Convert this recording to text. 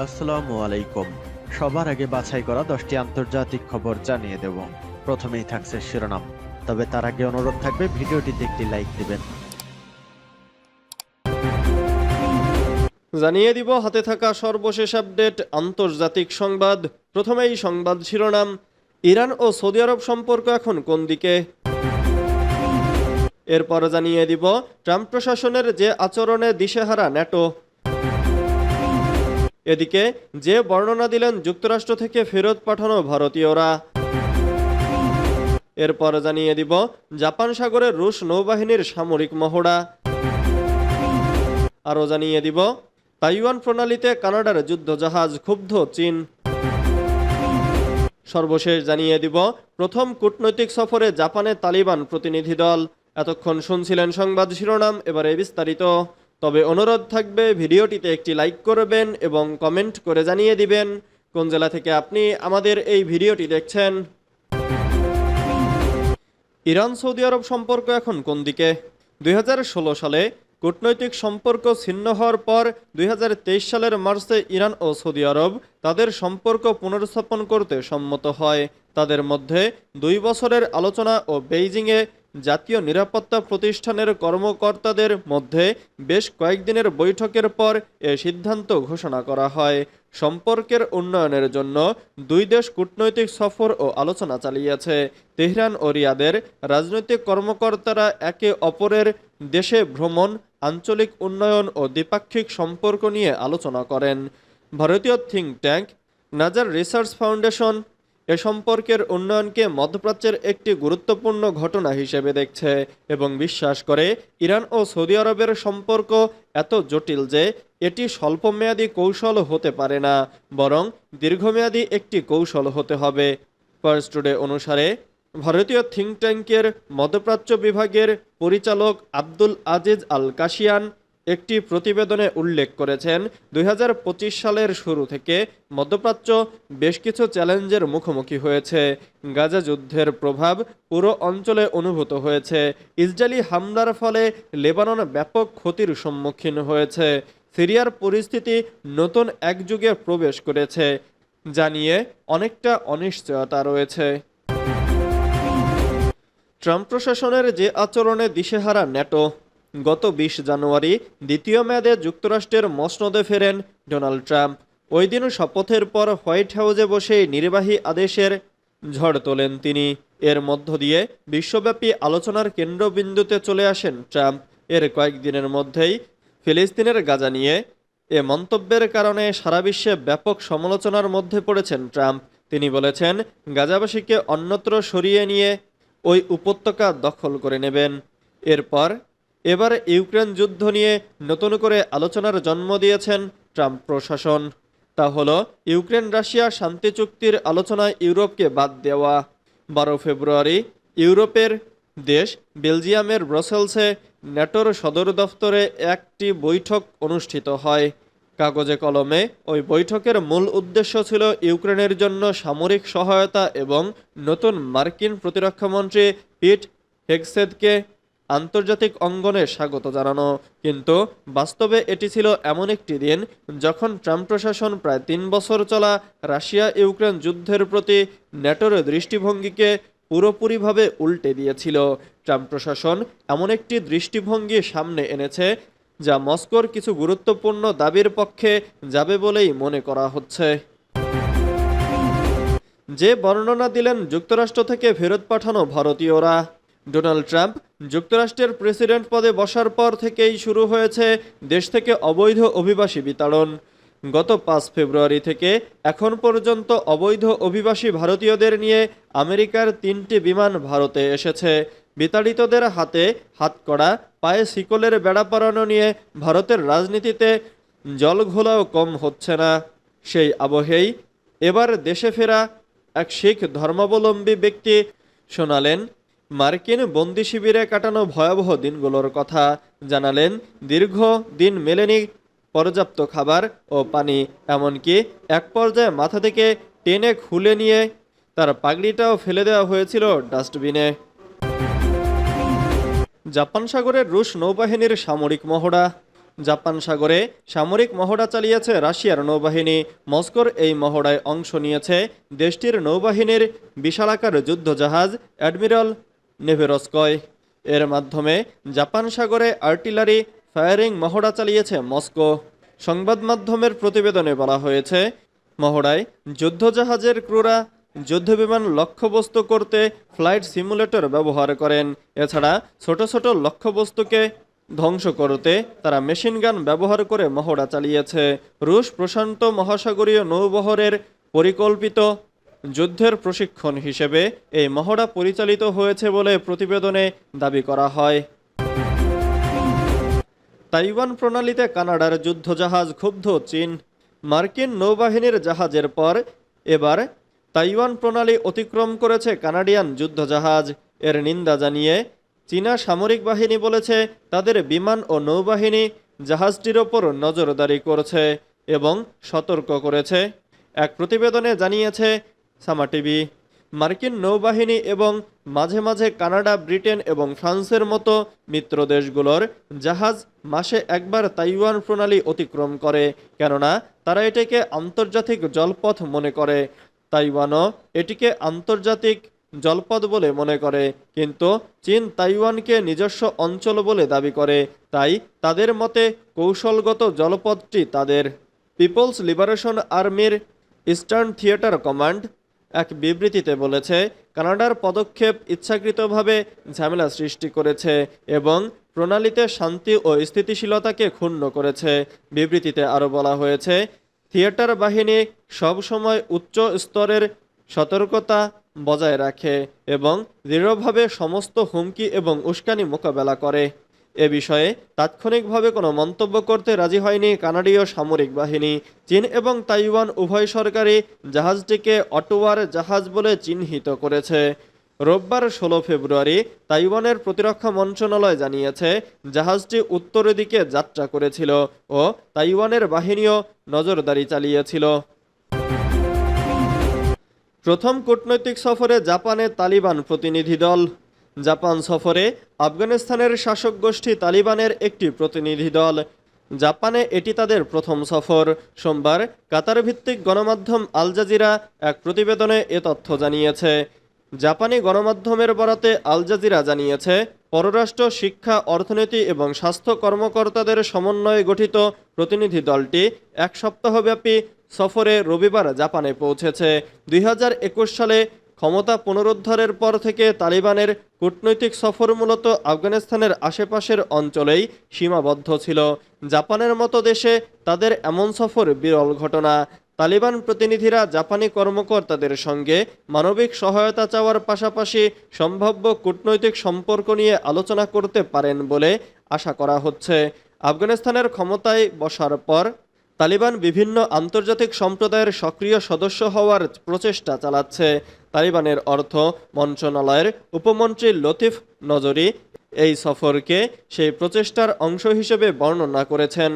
আসসালামু আলাইকুম। সবার আগে বাছাই করা দশটি আন্তর্জাতিক খবর জানিয়ে দেব। প্রথমেই থাকছে শিরোনাম। তবে তার আগে অনুরোধ থাকবে, ভিডিওটিতে একটি লাইক দিবেন। জানিয়ে দিব, হাতে থাকা সর্বশেষ আপডেট, আন্তর্জাতিক সংবাদ। প্রথমেই সংবাদ শিরোনাম। ইরান ও সৌদি আরব সম্পর্ক এখন কোন দিকে? এরপর জানিয়ে দিব, ট্রাম্প প্রশাসনের যে আচরণে দিশেহারা ন্যাটো। এদিকে যে বর্ণনা দিলেন যুক্তরাষ্ট্র থেকে ফেরত পাঠানো ভারতীয়রা। এরপর জানিয়ে দিব, জাপান সাগরের রুশ নৌবাহিনীর সামরিক মহড়া। আরও জানিয়ে দিব, তাইওয়ান প্রণালীতে কানাডার যুদ্ধজাহাজ ক্ষুব্ধ চীন। সর্বশেষ জানিয়ে দিব, প্রথম কূটনৈতিক সফরে জাপানে তালিবান প্রতিনিধি দল। এতক্ষণ শুনছিলেন সংবাদ শিরোনাম, এবারে বিস্তারিত। তবে অনুরোধ থাকবে ভিডিওটিতে একটি লাইক করবেন এবং কমেন্ট করে জানিয়ে দিবেন কোন জেলা থেকে আপনি আমাদের এই ভিডিওটি দেখছেন। ইরান সৌদি আরব সম্পর্ক এখন কোন দিকে? দুই হাজার ষোলো সালে কূটনৈতিক সম্পর্ক ছিন্ন হওয়ার পর দুই হাজার তেইশ সালের মার্চে ইরান ও সৌদি আরব তাদের সম্পর্ক পুনর্স্থাপন করতে সম্মত হয়। তাদের মধ্যে দুই বছরের আলোচনা ও বেইজিংয়ে জাতীয় নিরাপত্তা প্রতিষ্ঠানের কর্মকর্তাদের মধ্যে বেশ কয়েকদিনের বৈঠকের পর এ সিদ্ধান্ত ঘোষণা করা হয়। সম্পর্কের উন্নয়নের জন্য দুই দেশ কূটনৈতিক সফর ও আলোচনা চালিয়েছে। তেহরান ও রিয়াদের রাজনৈতিক কর্মকর্তারা একে অপরের দেশে ভ্রমণ, আঞ্চলিক উন্নয়ন ও দ্বিপাক্ষিক সম্পর্ক নিয়ে আলোচনা করেন। ভারতীয় থিঙ্ক ট্যাঙ্ক, নাজার রিসার্চ ফাউন্ডেশন এ সম্পর্কের উন্নয়নকে মধ্যপ্রাচ্যের একটি গুরুত্বপূর্ণ ঘটনা হিসেবে দেখছে এবং বিশ্বাস করে ইরান ও সৌদি আরবের সম্পর্ক এত জটিল যে এটি স্বল্পমেয়াদী কৌশল হতে পারে না, বরং দীর্ঘমেয়াদী একটি কৌশল হতে হবে। ফার্স্ট টুডে অনুসারে, ভারতীয় থিঙ্ক ট্যাঙ্কের মধ্যপ্রাচ্য বিভাগের পরিচালক আব্দুল আজিজ আল কাশিয়ান একটি প্রতিবেদনে উল্লেখ করেছেন দু হাজার পঁচিশ সালের শুরু থেকে মধ্যপ্রাচ্য বেশ কিছু চ্যালেঞ্জের মুখোমুখি হয়েছে। গাজা যুদ্ধের প্রভাব পুরো অঞ্চলে অনুভূত হয়েছে। ইসরায়েলি হামলার ফলে লেবানন ব্যাপক ক্ষতির সম্মুখীন হয়েছে। সিরিয়ার পরিস্থিতি নতুন এক যুগে প্রবেশ করেছে জানিয়ে অনেকটা অনিশ্চয়তা রয়েছে। ট্রাম্প প্রশাসনের যে আচরণে দিশেহারা ন্যাটো গত বিশ জানুয়ারি দ্বিতীয় মেয়াদে যুক্তরাষ্ট্রের মসনদে ফেরেন ডোনাল্ড ট্রাম্প। ওই দিন শপথের পর হোয়াইট হাউসে বসেই নির্বাহী আদেশের ঝড় তোলেন তিনি। এর মধ্য দিয়ে বিশ্বব্যাপী আলোচনার কেন্দ্রবিন্দুতে চলে আসেন ট্রাম্প। এর কয়েকদিনের মধ্যেই ফিলিস্তিনের গাজা নিয়ে এ মন্তব্যের কারণে সারা বিশ্বে ব্যাপক সমালোচনার মধ্যে পড়েছেন ট্রাম্প। তিনি বলেছেন, গাজাবাসীকে অন্যত্র সরিয়ে নিয়ে ওই উপত্যকা দখল করে নেবেন। এরপর এবার ইউক্রেন যুদ্ধ নিয়ে নতুন করে আলোচনার জন্ম দিয়েছেন ট্রাম্প প্রশাসন। তা হল, ইউক্রেন রাশিয়া শান্তি চুক্তির আলোচনায় ইউরোপকে বাদ দেওয়া। বারো ফেব্রুয়ারি, ইউরোপের দেশ বেলজিয়ামের ব্রাসেলসে ন্যাটোর সদর দফতরে একটি বৈঠক অনুষ্ঠিত হয়। কাগজে কলমে ওই বৈঠকের মূল উদ্দেশ্য ছিল ইউক্রেনের জন্য সামরিক সহায়তা এবং নতুন মার্কিন প্রতিরক্ষামন্ত্রী পিট হেগসেদকে আন্তর্জাতিক অঙ্গনে স্বাগত জানানো। কিন্তু বাস্তবে এটি ছিল এমন একটি দিন যখন ট্রাম্প প্রশাসন প্রায় তিন বছর চলা রাশিয়া ইউক্রেন যুদ্ধের প্রতি ন্যাটোর দৃষ্টিভঙ্গিকে পুরোপুরিভাবে উল্টে দিয়েছিল। ট্রাম্প প্রশাসন এমন একটি দৃষ্টিভঙ্গি সামনে এনেছে যা মস্কোর কিছু গুরুত্বপূর্ণ দাবির পক্ষে যাবে বলেই মনে করা হচ্ছে। যে বর্ণনা দিলেন যুক্তরাষ্ট্র থেকে ফেরত পাঠানো ভারতীয়রা। ডোনাল্ড ট্রাম্প যুক্তরাষ্ট্রের প্রেসিডেন্ট পদে বসার পর থেকেই শুরু হয়েছে দেশ থেকে অবৈধ অভিবাসী বিতাড়ন। গত পাঁচ ফেব্রুয়ারি থেকে এখন পর্যন্ত অবৈধ অভিবাসী ভারতীয়দের নিয়ে আমেরিকার তিনটি বিমান ভারতে এসেছে। বিতাড়িতদের হাতে হাতকড়া, পায়ে শিকলের বেড়া পরানো নিয়ে ভারতের রাজনীতিতে জলঘোলাও কম হচ্ছে না। সেই আবহেই এবার দেশে ফেরা এক শিখ ধর্মাবলম্বী ব্যক্তি শোনালেন মার্কিন বন্দি শিবিরে কাটানো ভয়াবহ দিনগুলোর কথা জানালেন দীর্ঘ দিন মেলেনি পর্যাপ্ত খাবার ও পানি, এমনকি এক পর্যায়ে মাথা থেকে টেনে খুলে নিয়ে তার পাগড়িটাও ফেলে দেওয়া হয়েছিল ডাস্টবিনে। জাপান সাগরের রুশ নৌবাহিনীর সামরিক মহড়া। জাপান সাগরে সামরিক মহড়া চালিয়েছে রাশিয়ার নৌবাহিনী। মস্কোর এই মহড়ায় অংশ নিয়েছে দেশটির নৌবাহিনীর বিশালাকার যুদ্ধজাহাজ অ্যাডমিরাল নেভেরস্কয়। এর মাধ্যমে জাপান সাগরে আর্টিলারি ফায়ারিং মহড়া চালিয়েছে মস্কো। সংবাদ মাধ্যমের প্রতিবেদনে বলা হয়েছে, মহড়ায় যুদ্ধজাহাজের ক্রুরা যুদ্ধবিমান লক্ষ্যবস্তু করতে ফ্লাইট সিমুলেটর ব্যবহার করেন। এছাড়া ছোট ছোট লক্ষ্যবস্তুকে ধ্বংস করতে তারা মেশিনগান ব্যবহার করে মহড়া চালিয়েছে। রুশ প্রশান্ত মহাসাগরীয় নৌবহরের পরিকল্পিত যুদ্ধের প্রশিক্ষণ হিসেবে এই মহড়া পরিচালিত হয়েছে বলে প্রতিবেদনে দাবি করা হয়। তাইওয়ান প্রণালীতে কানাডার যুদ্ধজাহাজ ক্ষুব্ধ চীন, মার্কিন নৌবাহিনীর জাহাজের পর এবার তাইওয়ান প্রণালী অতিক্রম করেছে কানাডিয়ান যুদ্ধজাহাজ। এর নিন্দা জানিয়ে চীনা সামরিক বাহিনী বলেছে, তাদের বিমান ও নৌবাহিনী জাহাজটির ওপর নজরদারি করছে এবং সতর্ক করেছে। এক প্রতিবেদনে জানিয়েছে সামা টিভি, মার্কিন নৌবাহিনী এবং মাঝে মাঝে কানাডা, ব্রিটেন এবং ফ্রান্সের মতো মিত্র দেশগুলোর জাহাজ মাসে একবার তাইওয়ান প্রণালী অতিক্রম করে, কেননা তারা এটাকে আন্তর্জাতিক জলপথ মনে করে। তাইওয়ানও এটিকে আন্তর্জাতিক জলপথ বলে মনে করে, কিন্তু চীন তাইওয়ানকে নিজস্ব অঞ্চল বলে দাবি করে, তাই তাদের মতে কৌশলগত জলপথটি তাদের পিপলস লিবারেশন আর্মির ইস্টার্ন থিয়েটার কমান্ড এক বিবৃতিতে বলেছে, কানাডার পদক্ষেপ ইচ্ছাকৃতভাবে ঝামেলা সৃষ্টি করেছে এবং প্রণালীতে শান্তি ও স্থিতিশীলতাকে ক্ষুণ্ণ করেছে। বিবৃতিতে আরও বলা হয়েছে, থিয়েটার বাহিনী সবসময় উচ্চ স্তরের সতর্কতা বজায় রাখে এবং দৃঢ়ভাবে সমস্ত হুমকি এবং উস্কানি মোকাবেলা করে। এ বিষয়ে তাৎক্ষণিকভাবে কোনো মন্তব্য করতে রাজি হয়নি কানাডীয় সামরিক বাহিনী। চীন এবং তাইওয়ান উভয় সরকারই জাহাজটিকে অটোয়ার জাহাজ বলে চিহ্নিত করেছে। রোববার ষোলো ফেব্রুয়ারি তাইওয়ানের প্রতিরক্ষা মন্ত্রণালয় জানিয়েছে, জাহাজটি উত্তরের দিকে যাত্রা করেছিল ও তাইওয়ানের বাহিনীও নজরদারি চালিয়েছিল। প্রথম কূটনৈতিক সফরে জাপানে তালিবান প্রতিনিধি দল জাপান সফরে আফগানিস্তানের শাসক গোষ্ঠী তালিবানের একটি প্রতিনিধি দল। জাপানে এটি তাদের প্রথম সফর। সোমবার কাতার ভিত্তিক গণমাধ্যম আল জাজিরা এক প্রতিবেদনে এ তথ্য জানিয়েছে। জাপানি গণমাধ্যমের বরাতে আল জাজিরা জানিয়েছে, পররাষ্ট্র, শিক্ষা, অর্থনীতি এবং স্বাস্থ্য কর্মকর্তাদের সমন্বয়ে গঠিত প্রতিনিধি দলটি এক সপ্তাহব্যাপী সফরে রবিবার জাপানে পৌঁছেছে। দুই হাজার একুশ সালে ক্ষমতা পুনরুদ্ধারের পর থেকে তালিবানের কূটনৈতিক সফর মূলত আফগানিস্তানের আশেপাশের অঞ্চলেই সীমাবদ্ধ ছিল। জাপানের মতো দেশে তাদের এমন সফর বিরল ঘটনা। তালিবান প্রতিনিধিরা জাপানি কর্মকর্তাদের সঙ্গে মানবিক সহায়তা চাওয়ার পাশাপাশি সম্ভাব্য কূটনৈতিক সম্পর্ক নিয়ে আলোচনা করতে পারেন বলে আশা করা হচ্ছে। আফগানিস্তানের ক্ষমতায় বসার পর তালিবান বিভিন্ন আন্তর্জাতিক সম্প্রদায়ের সক্রিয় সদস্য হওয়ার প্রচেষ্টা চালাচ্ছে। তালিবানের অর্থ মন্ত্রণালয়ের উপমন্ত্রী লতিফ নজরি এই সফরকে সেই প্রচেষ্টার অংশ হিসেবে বর্ণনা করেছেন।